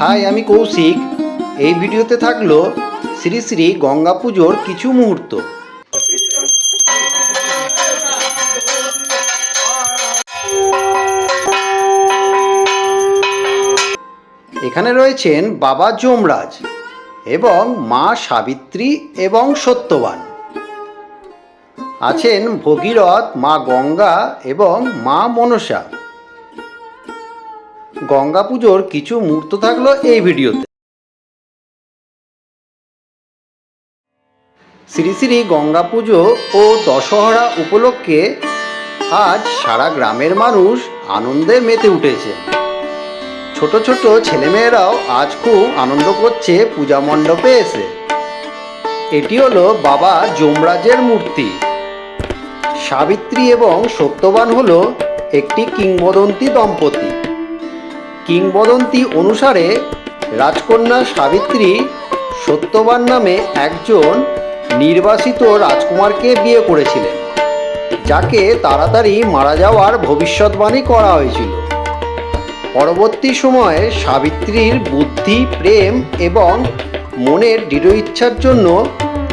High, আমি কৌশিক। এই ভিডিওতে থাকল শ্রী শ্রী গঙ্গা পুজোর কিছু মুহূর্ত। এখানে রয়েছেন বাবা যমরাজ এবং মা সাবিত্রী এবং সত্যবান। আছেন ভগীরথ, মা গঙ্গা এবং মা মনসা। গঙ্গা পুজোর কিছু মুহূর্ত থাকল এই ভিডিওতে। শ্রী শ্রী গঙ্গা পুজো ও দশহরা উপলক্ষে আজ সারা গ্রামের মানুষ আনন্দে মেতে উঠেছে। ছোট ছোট ছেলেমেয়েরাও আজ খুব আনন্দ করছে পূজা মণ্ডপে এসে। এটি হলো বাবা যমরাজের মূর্তি। সাবিত্রী এবং সত্যবান হলো একটি কিংবদন্তি দম্পতি। কিংবদন্তি অনুসারে রাজকন্যা সাবিত্রী সত্যবান নামে একজন নির্বাসিত রাজকুমারকে বিয়ে করেছিলেন, যাকে তাড়াতাড়ি মারা যাওয়ার ভবিষ্যৎবাণী করা হয়েছিল। পরবর্তী সময়ে সাবিত্রীর বুদ্ধি, প্রেম এবং মনের দৃঢ় ইচ্ছার জন্য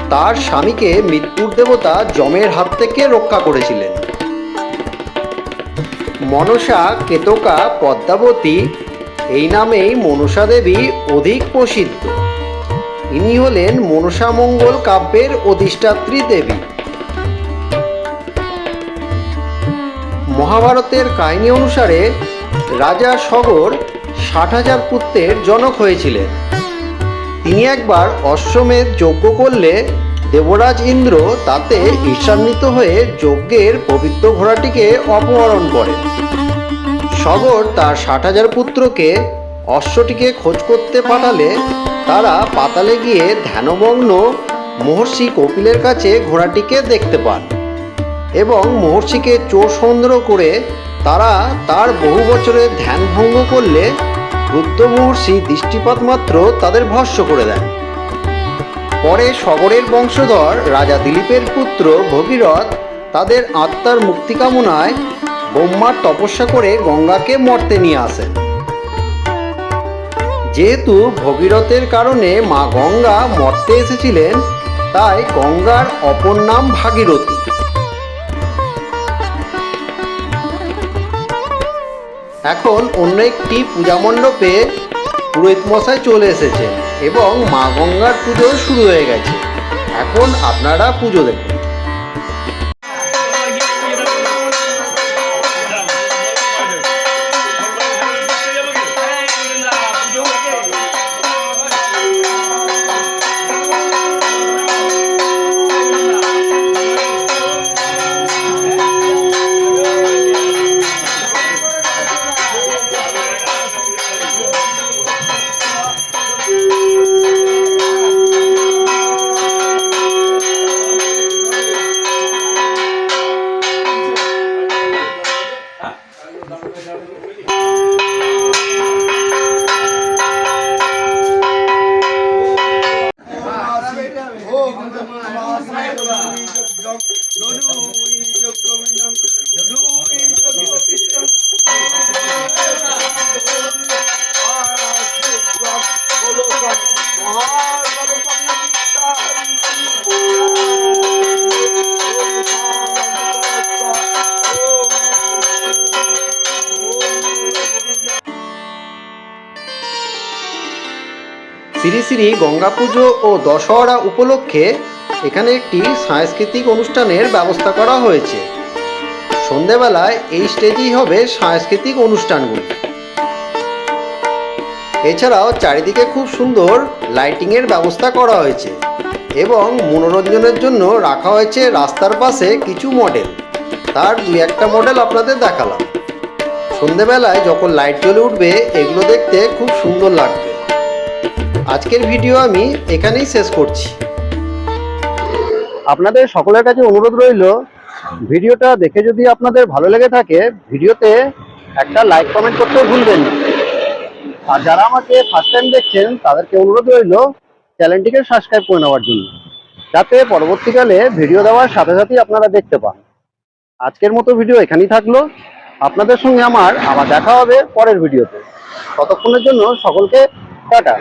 তার স্বামীকে মৃত্যুর দেবতা যমের হাত থেকে রক্ষা করেছিলেন। মনসা কেতকা পদ্মাবতী এই নামেই মনসা দেবী অধিক প্রসিদ্ধ। ইনি হলেন মনসা মঙ্গল কাব্যের অধিষ্ঠাত্রী দেবী। মহাভারতের কাহিনী অনুসারে রাজা সগর ষাট হাজার পুত্রের জনক হয়েছিলেন। তিনি একবার অশ্বমেধ যজ্ঞ করলে দেবরাজ ইন্দ্র তাতে ঈর্ষান্বিত হয়ে যজ্ঞের পবিত্র ঘোড়াটিকে অপহরণ করেন। সগর তার ষাট হাজার পুত্রকে অশ্বটিকে খোঁজ করতে পাঠালে তারা পাতালে গিয়ে ধ্যানমগ্ন মহর্ষি কপিলের কাছে ঘোড়াটিকে দেখতে পান এবং মহর্ষিকে চোর সন্দেহ করে তারা তার বহু বছরের ধ্যান ভঙ্গ করলে রুদ্র মহর্ষি দৃষ্টিপাত মাত্র তাদের ভস্য করে দেন। পরে সগরের বংশধর রাজা দিলীপের পুত্র ভগীরথ তাদের আত্মার মুক্তি কামনায় ব্রহ্মার তপস্যা করে গঙ্গাকে মর্তে নিয়ে আসেন। যেহেতু ভগীরথের কারণে মা গঙ্গা মর্তে এসেছিলেন, তাই গঙ্গার অপর নাম ভাগীরথী। এখন অন্য একটি পূজা মণ্ডপে পুরোহিত মশাই চলে এসেছেন এবং মা গঙ্গার পুজো শুরু হয়ে গেছে। এখন আপনারা পুজো দেখুন। শ্রী শ্রী গঙ্গা পুজো ও দশহরা উপলক্ষে এখানে একটি সাংস্কৃতিক অনুষ্ঠানের ব্যবস্থা করা হয়েছে। সন্ধেবেলায় এই স্টেজেই হবে সাংস্কৃতিক অনুষ্ঠানগুলি। এছাড়াও চারিদিকে খুব সুন্দর লাইটিংয়ের ব্যবস্থা করা হয়েছে এবং মনোরঞ্জনের জন্য রাখা হয়েছে রাস্তার পাশে কিছু মডেল। তার দুই একটা মডেল আপনাদের দেখালাম। সন্ধেবেলায় যখন লাইট জ্বলে উঠবে, এগুলো দেখতে খুব সুন্দর লাগবে। আজকের ভিডিও আমি এখানেই শেষ করছি। আপনাদের সকলের কাছে অনুরোধ রইল, ভিডিওটা দেখে যদি আপনাদের ভালো লেগে থাকে, ভিডিওতে একটা লাইক কমেন্ট করতে ভুলবেন না। আর যারা আমাকে ফার্স্ট টাইম দেখছেন, তাদেরকে অনুরোধ রইল চ্যানেলটিকে সাবস্ক্রাইব করে নেওয়ার জন্য, যাতে পরবর্তীকালে ভিডিও দেওয়ার সাথে সাথেই আপনারা দেখতে পান। আজকের মতো ভিডিও এখানেই থাকল। আপনাদের সঙ্গে আমার, আবার দেখা হবে পরের ভিডিওতে। ততক্ষণের জন্য সকলকে টাটা।